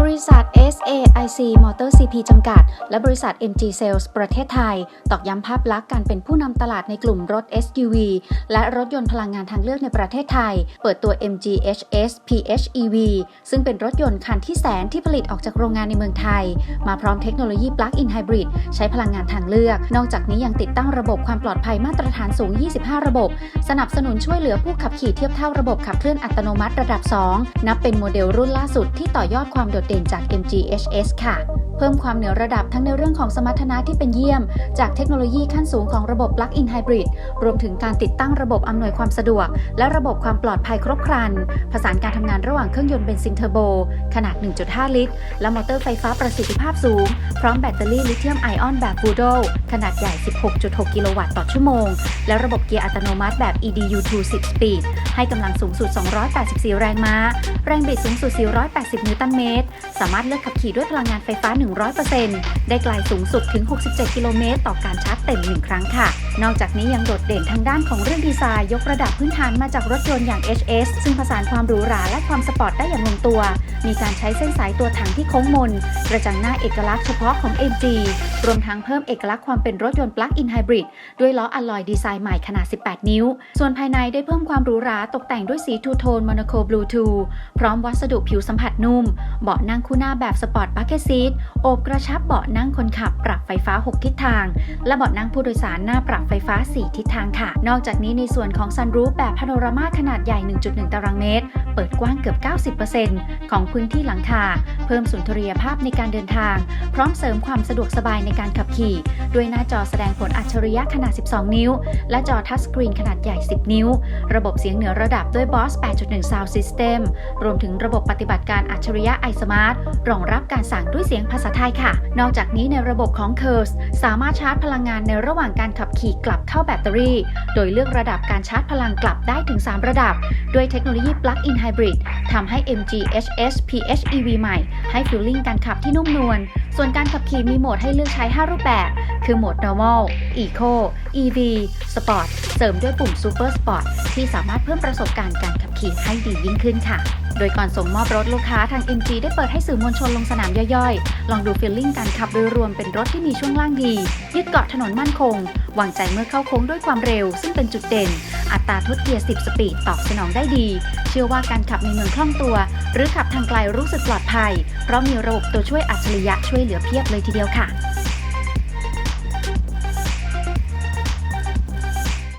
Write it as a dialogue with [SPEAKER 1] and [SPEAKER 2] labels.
[SPEAKER 1] บริษัท SAIC Motor CP จำกัด และบริษัท MG Sales ประเทศไทย ตอกย้ำภาพลักษณ์การเป็นผู้นำตลาดในกลุ่มรถ SUV และรถยนต์พลังงานทางเลือกในประเทศไทย เปิดตัว MG HS PHEV ซึ่งเป็นรถยนต์คันที่แสนที่ผลิตออกจากโรงงานในเมืองไทย มาพร้อมเทคโนโลยี Plug-in Hybrid ใช้พลังงานทางเลือก นอกจากนี้ยังติดตั้งระบบความปลอดภัยมาตรฐานสูง 25 ระบบ สนับสนุนช่วยเหลือผู้ขับขี่เทียบเท่าระบบขับเคลื่อนอัตโนมัติระดับ 2 นับเป็นโมเดลรุ่นล่าสุดที่ต่อยอดความโดดด่นจาก MG HS ค่ะ เพิ่มความเหนือระดับทั้งในเรื่องของสมรรถนะที่เป็นเยี่ยม จากเทคโนโลยีขั้นสูงของระบบ Plug-in Hybrid รวมถึงการติดตั้งระบบอำนวยความสะดวก และระบบความปลอดภัยครบครัน ผสานการทำงานระหว่างเครื่องยนต์เบนซินเทอร์โบ ขนาด 1.5 ลิตร และมอเตอร์ไฟฟ้าประสิทธิภาพสูง พร้อมแบตเตอรี่ลิเธียมไอออนแบบบูโดขนาดใหญ่ 16.6 กิโลวัตต์ต่อชั่วโมง และระบบเกียร์อัตโนมัติแบบ EDU2 10 Speed ให้กำลังสูงสุด 284 แรงม้า แรงบิดสูงสุด 480 นิวตันเมตร สามารถเลือกขับขี่ด้วยพลังงานไฟฟ้า100%ได้ไกลสูงสุดถึง 67 กิโลเมตร ต่อการชาร์จเต็ม 1 ครั้งค่ะ นอกจากนี้ยังโดดเด่นทางด้านของเรื่องดีไซน์ยกระดับพื้นฐานมาจากรถยนต์อย่าง HS ซึ่งผสานความหรูหราและความสปอร์ตได้อย่างลงตัว มีการใช้เส้นสายตัวถังที่โค้งมน กระจังหน้าเอกลักษณ์เฉพาะของ MG รวมทั้งเพิ่มเอกลักษณ์ความเป็นรถยนต์ Plug-in Hybrid ด้วยล้ออะลอยดีไซน์ใหม่ขนาด 18 นิ้ว ส่วนภายในได้เพิ่มความหรูหราตกแต่งด้วยสีทูโทนโมโนโคบลูทูพร้อมวัสดุผิวสัมผัสนุ่ม เบาะนั่งคู่หน้าแบบสปอร์ตบัคเก็ตซีทโอบกระชับเบาะนั่งคนขับ ปรับไฟฟ้า 6 ทิศทาง และเบาะนั่งผู้โดยสารหน้าปรับไฟฟ้า 4 ทิศทางค่ะ นอกจากนี้ในส่วนของซันรูฟแบบพาโนรามาขนาดใหญ่ 1.1 ตารางเมตร เปิดกว้างเกือบ 90%ของพื้นที่หลังคา เพิ่มสุนทรียภาพในการเดินทาง พร้อมเสริมความสะดวกสบายในการขับขี่ ด้วยหน้าจอแสดงผลอัจฉริยะขนาด 12 นิ้ว และจอทัชสกรีนขนาดใหญ่ 10 นิ้ว ระบบเสียงเหนือระดับด้วย Boss 8.1 Sound System รวมถึงระบบปฏิบัติการอัจฉริยะ iSmart รองรับการสั่งด้วยเสียงภาษาไทยค่ะ นอกจากนี้ในระบบของ c u r s สามารถชาร์จพลังงานในระหว่างการขับขี่กลับเข้าแบตเตอรี่ โดยเลือกระดับการชาร์จพลังกลับได้ถึง 3 ระดับ ด้วยเทคโนโลยี Plug-in Hybrid ทำให้ MG HS PHEV ใหม่ ให้ฟิลลิ่งการขับที่นุ่มนวล ส่วนการขับขี่มีโหมดให้เลือกใช้ 5 รูปแบบ คือโหมด normal eco EV sport เสริมด้วยปุ่ม super sport ที่สามารถเพิ่มประสบการณ์การขับขี่ให้ดียิ่งขึ้นค่ะ โดยก่อนส่งมอบรถลูกค้าทาง MG ได้เปิดให้สื่อมวลชนลงสนามย่อยๆ ลองดูฟีลลิ่งการขับโดยรวมเป็นรถที่มีช่วงล่างดี ยึดเกาะถนนมั่นคง วางใจเมื่อเข้าโค้งด้วยความเร็ว ซึ่งเป็นจุดเด่น อัตราทดเกียร์ 10 สปีดตอบสนองได้ดี เชื่อว่าการขับในเมืองคล่องตัว หรือขับทางไกลรู้สึกปลอดภัย เพราะมีระบบตัวช่วยอัจฉริยะช่วยเหลือเพียบเลยทีเดียวค่ะ